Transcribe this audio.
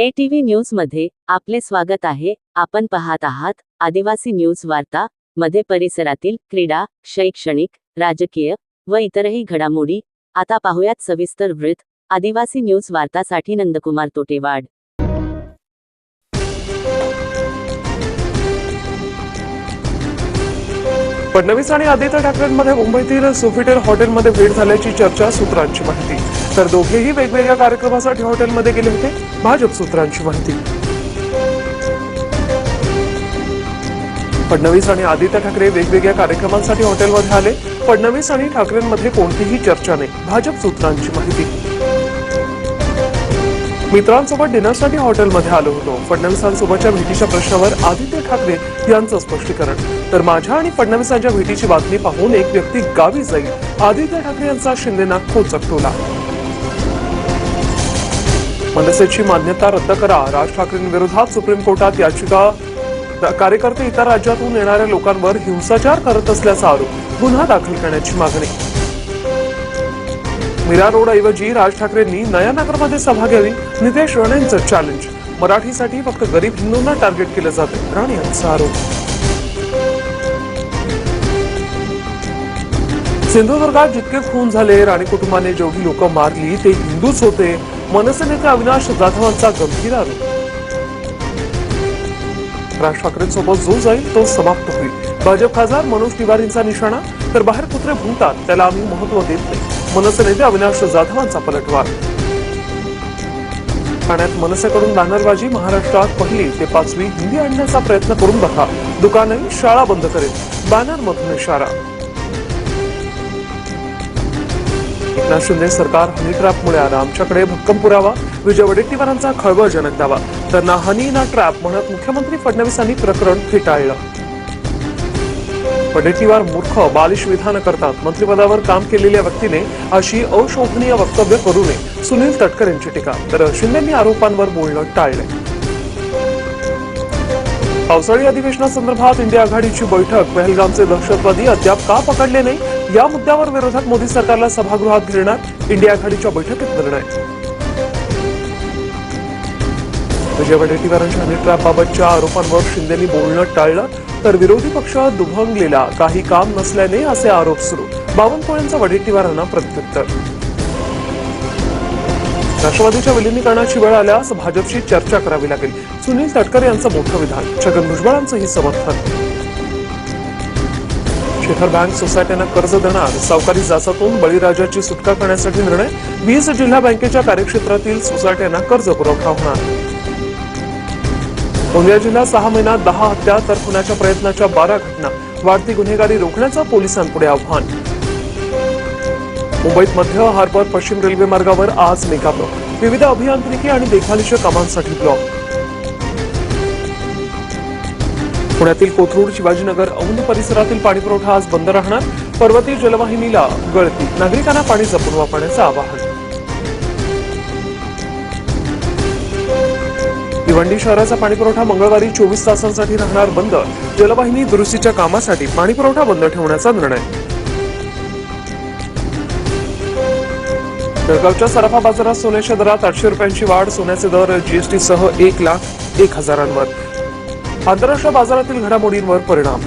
ATV न्यूजमध्ये आपले स्वागत आहे. आपण पाहत आहात आदिवासी न्यूज वार्ता मध्ये परिसरातील क्रीडा शैक्षणिक राजकीय व इतरही घडामोडी. आता पाहुयात सविस्तर वृत्त. आदिवासी न्यूज वार्तासाठी नंदकुमार तोटेवाड. फडणवीस आणि आदित्य ठाकरेंमध्ये मुंबईतील सोफिटेल हॉटेलमध्ये भेट झाल्याची चर्चा सूत्रांची माहिती. तर दोघेही वेगवेगळ्या कार्यक्रमासाठी हॉटेलमध्ये गेले होते. भाजप सूत्रांची माहिती. फडणवीस आणि आदित्य ठाकरे वेगवेगळ्या कार्यक्रमांसाठी हॉटेलमध्ये आले. फडणवीस आणि ठाकरेंमध्ये कोणतीही चर्चा नाही भाजप सूत्रांची माहिती. मित्रांसोबत डिनरसाठी हॉटेलमध्ये आलो होतो. फडणवीसांसोबतच्या भेटीच्या प्रश्नावर आदित्य ठाकरे यांचं स्पष्टीकरण. तर माझ्या आणि फडणवीसांच्या भेटीची बातमी पाहून एक व्यक्ती गावी जाईल. आदित्य ठाकरे यांचा शिंदेना खोचक टोला. मनसेची मान्यता रद्द करा. राज ठाकरेंविरोधात सुप्रीम कोर्टात याचिका कार्यकर्ते इतर राज्यातून येणाऱ्या लोकांवर हिंसाचार करत असल्याचा आरोप गुन्हा दाखल करण्याची मागणी. मीरा रोड ऐवजी राज ठाकरेंनी नयानगरमध्ये सभा घ्यावी नितेश राणेंचं चॅलेंज मराठीसाठी फक्त गरीब हिंदूंना टार्गेट केलं जाते राणे यांचा आरोप. सिंधुदुर्गात जितके खून झाले राणे कुटुंबाने जेवढी लोक मारली ते हिंदूच होते. मनसे नेते अविनाश जाधवांचा गंभीर आरोप? राज ठाकरेंसोबत जो जाईल तो समाप्त होईल. भाजप खासदार मनोज तिवारींचा निशाणा? तर बाहेर कुत्रे भुंकतात त्याला आम्ही महत्त्व देत नाही. मनसे नेते अविनाश जाधवांचा पलटवार. ठाण्यात मनसेकडून बॅनरबाजी महाराष्ट्रात पहिली ते पाचवी हिंदी आणण्याचा प्रयत्न करून बघा. दुकाने शाळा बंद करेल. बॅनरमधून इशारा. एकनाथ शिंदे सरकार हनी ट्रॅपमुळे आलं. आमच्याकडे भक्कम पुरावा. विजय वडेट्टीवारांचा खळबळजनक दावा. तर ना हनी ना ट्रॅप म्हणत मुख्यमंत्री फडणवीसांनी प्रकरण फेटाळलं. वडेट्टीवार मूर्ख बालिश विधान करतात. मंत्रिपदावर काम केलेल्या व्यक्तीने अशी अशोभनीय वक्तव्य करू नये. सुनील तटकर यांची टीका. तर शिंदेंनी आरोपांवर बोलणं टाळलंय. पावसाळी अधिवेशनासंदर्भात इंडिया आघाडीची बैठक. पहलगामचे दहशतवादी अद्याप का पकडले नाही? या मुद्द्यावर विरोधात मोदी सरकारला सभागृहात घेणार इंडिया आघाडीच्या बैठकीत निर्णय. विजय वडेट्टीवारांच्या हनीट्रॅपबाबतच्या आरोपांवर शिंदेनी बोलणं टाळलं तर विरोधी पक्ष दुभंगलेला काही काम नसल्याने असे आरोप सुरू. बावनकुळेंचा वडेट्टीवारांना प्रत्युत्तर. राष्ट्रवादीच्या विलिनीकरणाची वेळ आल्यास भाजपशी चर्चा करावी लागेल. सुनील तटकरे यांचं मोठं विधान. छगन भुजबळांचंही समर्थन. शिखर बँक सोसायट्यांना कर्ज देणार. सावकारी जाचातून बळीराजाची सुटका करण्यासाठी निर्णय. वीस जिल्हा बँकेच्या कार्यक्षेत्रातील सोसायट्यांना कर्ज पुरवठा होणार. गोंदिया जिल्ह्यात सहा महिन्यात दहा हत्या तर खुनाच्या प्रयत्नाच्या बारा घटना. वाढती गुन्हेगारी रोखण्याचं पोलिसांपुढे आव्हान. मुंबईत मध्य हार्बर पश्चिम रेल्वे मार्गावर आज मेगाब्लॉक. विविध अभियांत्रिकी आणि देखभालीच्या कामांसाठी ब्लॉक. पुण्यातील कोथरूड शिवाजीनगर औंध परिसरातील पाणीपुरवठा आज बंद राहणार. पर्वतीय जलवाहिनीला गळती. नागरिकांना पाणी जपून वापरण्याचं आवाहन. भिवंडी शहराचा पाणीपुरवठा मंगळवारी चोवीस तासांसाठी राहणार बंद. जलवाहिनी दुरुस्तीच्या कामासाठी पाणीपुरवठा बंद ठेवण्याचा निर्णय. जळगावच्या सराफा बाजारात सोन्याच्या दरात आठशे रुपयांची वाढ सोन्याचे दर जीएसटी सह एक लाख एक हजारांवर. आंतरराष्ट्रीय बाजारातील घडामोडींवर परिणाम